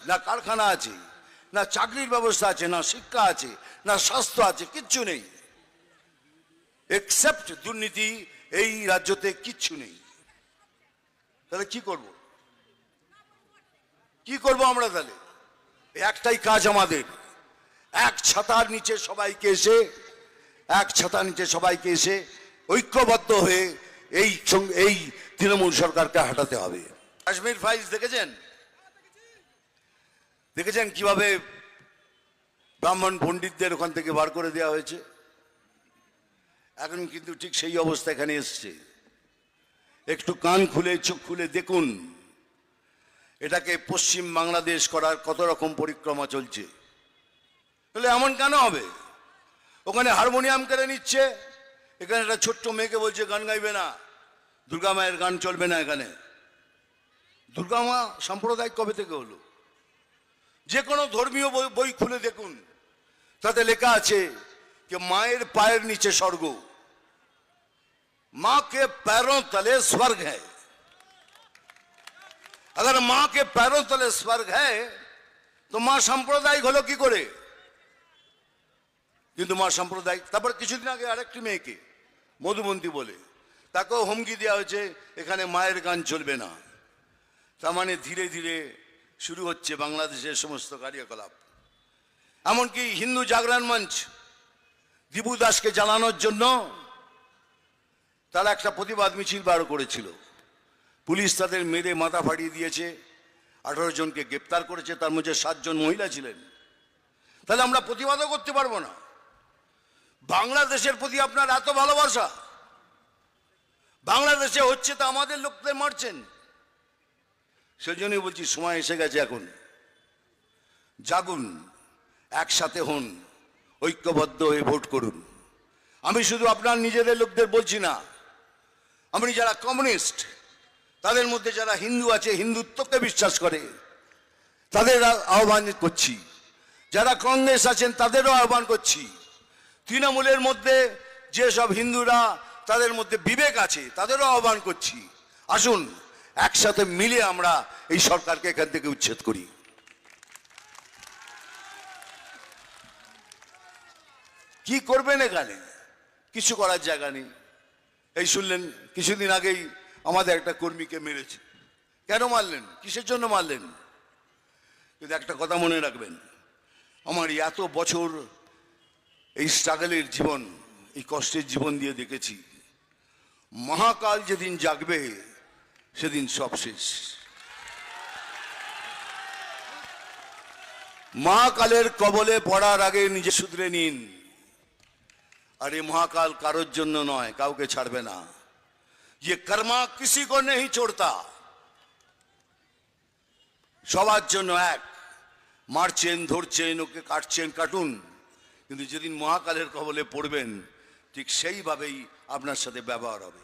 না কারখানা আছে, না চাকরির ব্যবস্থা আছে, না শিক্ষা আছে, না স্বাস্থ্য আছে, কিচ্ছু নেই। এক্সেপ্ট দুর্নীতি এই রাজ্যতে কিচ্ছু নেই। তাহলে কি করব? কি করব আমরা তাহলে? একটাই কাজ আমাদের। এক ছাতার নিচে সবাইকে এসে, এক ছাতার নিচে সবাইকে এসে ঐক্যবদ্ধ হয়ে এই এই তৃণমূল সরকারকে হাঁটাতে হবে। কাশ্মীর ফাইলস দেখেছেন? দেখেছেন কীভাবে ব্রাহ্মণ পণ্ডিতদের ওখান থেকে বার করে দেওয়া হয়েছে? এখন কিন্তু ঠিক সেই অবস্থা এখানে এসছে। একটু কান খুলে, চোখ খুলে দেখুন। এটাকে পশ্চিম বাংলাদেশ করার কত রকম পরিক্রমা চলছে। তাহলে এমন কেন হবে? ওখানে হারমোনিয়াম কেড়ে নিচ্ছে। এখানে একটা ছোট্ট মেয়েকে বলছে, গান গাইবে না। দুর্গা মায়ের গান চলবে না এখানে। দুর্গা মা সাম্প্রদায়িক কবে থেকে হলো? যে কোনো ধর্মীয় বই বই খুলে দেখুন তাতে লেখা আছে যে মায়ের পায়ের নিচে স্বর্গ मां के पैरों तले स्वर्ग है अगर मां के पैरों तले स्वर्ग है তো মা সাম্প্রদায়িক হলো কি করে কিন্তু মা সাম্প্রদায়িক তারপর কিছুদিন আগে আরেকটি মেয়েকে মধুমন্তী বলে তাকেও হুমকি দেওয়া হয়েছে এখানে মায়ের গান চলবে না তার মানে ধীরে ধীরে শুরু হচ্ছে বাংলাদেশের সমস্ত কার্যকলাপ। এমনকি হিন্দু জাগরণ মঞ্চ দিবু দাসকে জ্বালানোর জন্য তারা একটা প্রতিবাদ মিছিল বার করেছিল। পুলিশ তাদের মেরে মাথা ফাটিয়ে দিয়েছে। আঠারো জনকে গ্রেপ্তার করেছে, তার মধ্যে সাতজন মহিলা ছিলেন। তাহলে আমরা প্রতিবাদও করতে পারব না। বাংলাদেশের প্রতি আপনার এত ভালোবাসা। বাংলাদেশে হচ্ছে তো আমাদের লোকদের মারছেন। সেজন্যই বলছি, সময় এসে গেছে এখন। জাগুন, একসাথে হন, ঐক্যবদ্ধ হয়ে ভোট করুন। আমি শুধু আপনার নিজেদের লোকদের বলছি না, আমি যারা কমিউনিস্ট, তাদের মধ্যে যারা হিন্দু আছে, হিন্দুত্বকে বিশ্বাস করে, তাদের আহ্বান করছি। যারা কংগ্রেস আছেন, তাদেরও আহ্বান করছি। তৃণমূলের মধ্যে যেসব হিন্দুরা, তাদের মধ্যে বিবেক আছে, তাদেরও আহ্বান করছি। আসুন একসাথে মিলে আমরা এই সরকারকে এখান থেকে উচ্ছেদ করি। কি করবেন এখানে? কিছু করার জায়গা নেই। এই শুনলেন, কিছুদিন আগেই আমাদের একটা কর্মীকে মেরেছে। কেন মারলেন? কিসের জন্য মারলেন? কিন্তু একটা কথা মনে রাখবেন, আমার এত বছর এই স্ট্রাগলের জীবন, এই কষ্টের জীবন দিয়ে দেখেছি, মহাকাল যেদিন জাগবে সেদিন সব শেষ মহাকালের কবলে পড়ার আগে নিজে শুধরে নিন আর এই মহাকাল কারোর জন্য নয় কাউকে ছাড়বে না ये कर्मा किसी को नहीं छोड़ता সবার জন্য এক মারছেন ধরছেন ওকে কাটছেন কাটুন কিন্তু যেদিন মহাকালের কবলে পড়বেন ঠিক সেইভাবেই আপনার সাথে ব্যবহার হবে